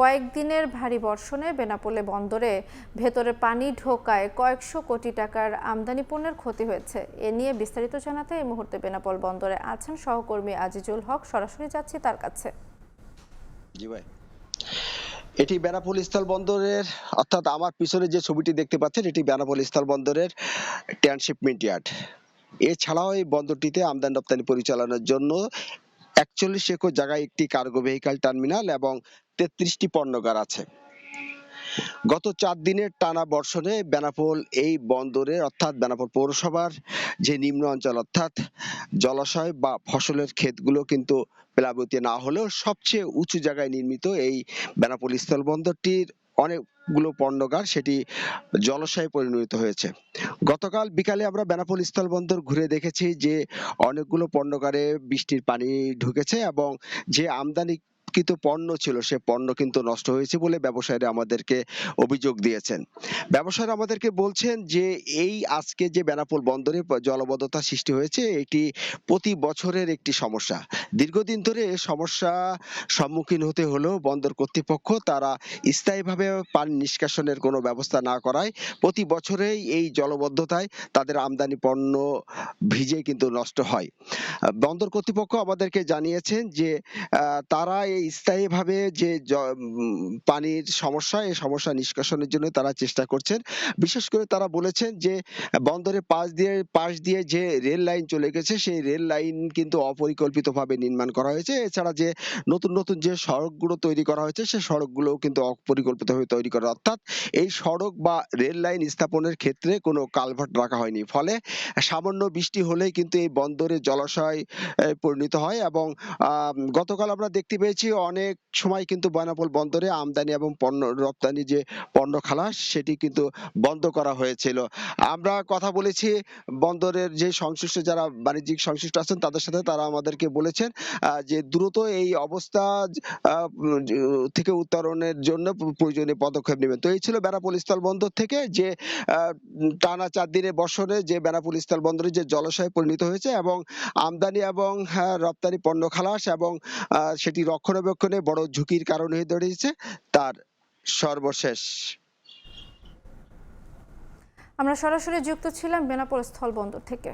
কয়েকদিনের ভারী বর্ষণে বেনাপোলে বন্দরে ভেতরে পানি ঢোকায় কয়েকশো কোটি টাকার আমদানি পণ্যের ক্ষতি হয়েছে। এ নিয়ে বিস্তারিত জানাতে এই মুহূর্তে বেনাপোল বন্দরে আছেন সহকর্মী আজিজুল হক। সরাসরি যাচ্ছি তার কাছে। এটি বেনাপোল স্থল বন্দরের, অর্থাৎ আমার পিছনে যে ছবিটি দেখতে পাচ্ছেন, এটি বেনাপোল স্থল বন্দরের ট্রান্সশিপমেন্ট ইয়ার্ড। এছাড়াও এই বন্দরটিতে আমদানি রপ্তানি পরিচালনার জন্য একচল্লিশ একর জায়গায় একটি কার্গো ভেহিক্যাল টার্মিনাল এবং তেত্রিশটি পণ্যগার আছে। গত চার দিনের টানা বর্ষণে বেনাপোল এই বন্দরে, অর্থাৎ বেনাপোল পৌরসভার যে নিম্ন অঞ্চল, অর্থাৎ জলাশয় বা ফসলের ক্ষেতগুলো কিন্তু প্লাবিত না হলেও সবচেয়ে উঁচু জায়গায় নির্মিত এই বেনাপোল স্থল বন্দরটির অনেকগুলো পণ্যগার সেটি জলাশয়ে পরিণত হয়েছে। গতকাল বিকালে আমরা বেনাপোল স্থল বন্দর ঘুরে দেখেছি যে অনেকগুলো পণ্যগারে বৃষ্টির পানি ঢুকেছে এবং যে আমদানি কৃত পণ্য ছিল, সে পণ্য কিন্তু নষ্ট হয়েছে বলে ব্যবসায়ীরা আমাদেরকে অভিযোগ দিয়েছেন। ব্যবসায়ীরা আমাদেরকে বলছেন যে, এই আজকে যে বেনাপোল বন্দরে জলবদ্ধতা সৃষ্টি হয়েছে, এটি প্রতি বছরের একটি সমস্যা। দীর্ঘদিন ধরে এ সমস্যা সম্মুখীন হতে হলেও বন্দর কর্তৃপক্ষ তারা স্থায়ীভাবে পানি নিষ্কাশনের কোনো ব্যবস্থা না করায় প্রতি বছরেই এই জলবদ্ধতায় তাদের আমদানি পণ্য ভিজে কিন্তু নষ্ট হয়। বন্দর কর্তৃপক্ষ আমাদেরকে জানিয়েছেন যে তারা এই স্থায়ীভাবে যে পানির সমস্যা, এই সমস্যা নিষ্কাশনের জন্য তারা চেষ্টা করছেন। বিশেষ করে তারা বলেছেন যে, বন্দরের পাশ দিয়ে পাশ দিয়ে যে রেল লাইন চলে গেছে, সেই রেল লাইন কিন্তু অপরিকল্পিতভাবে নির্মাণ করা হয়েছে। এছাড়া যে নতুন নতুন যে সড়কগুলো তৈরি করা হয়েছে সেই সড়কগুলোও কিন্তু অপরিকল্পিতভাবে তৈরি করা অর্থাৎ এই সড়ক বা রেল লাইন স্থাপনের ক্ষেত্রে কোনো কালভার্ট রাখা হয়নি। ফলে সামান্য বৃষ্টি হলেই কিন্তু এই বন্দরে জলাশয় পরিণত হয় এবং গতকাল আমরা দেখতে পেয়েছি অনেক সময় কিন্তু বয়নাপোল বন্দরে আমদানি এবং পণ্য রপ্তানি যে পণ্য খালাস সেটি কিন্তু বন্ধ করা হয়েছিল। আমরা কথা বলেছি বন্দরের যে সংশ্লিষ্ট যারা বাণিজ্যিক সংশ্লিষ্ট আছেন তাদের সাথে তারা আমাদেরকে বলেছেন যে দ্রুত এই অবস্থা থেকে উত্তরণের জন্য প্রয়োজনীয় পদক্ষেপ নেবেন। তো এই ছিল বেনাপোল স্থল বন্দর থেকে যে টানা চার দিনের বর্ষণে যে বেনাপোল স্থল বন্দরে যে জলাশয়ে পরিণত হয়েছে এবং আমদানি এবং হ্যাঁ, রপ্তানি পণ্য খালাস এবং সেটি রক্ষণাবেক্ষণে বড় ঝুঁকির কারণ হয়ে দাঁড়িয়েছে তার সর্বশেষ। আমরা সরাসরি যুক্ত ছিলাম বেনাপোল স্থলবন্দর থেকে।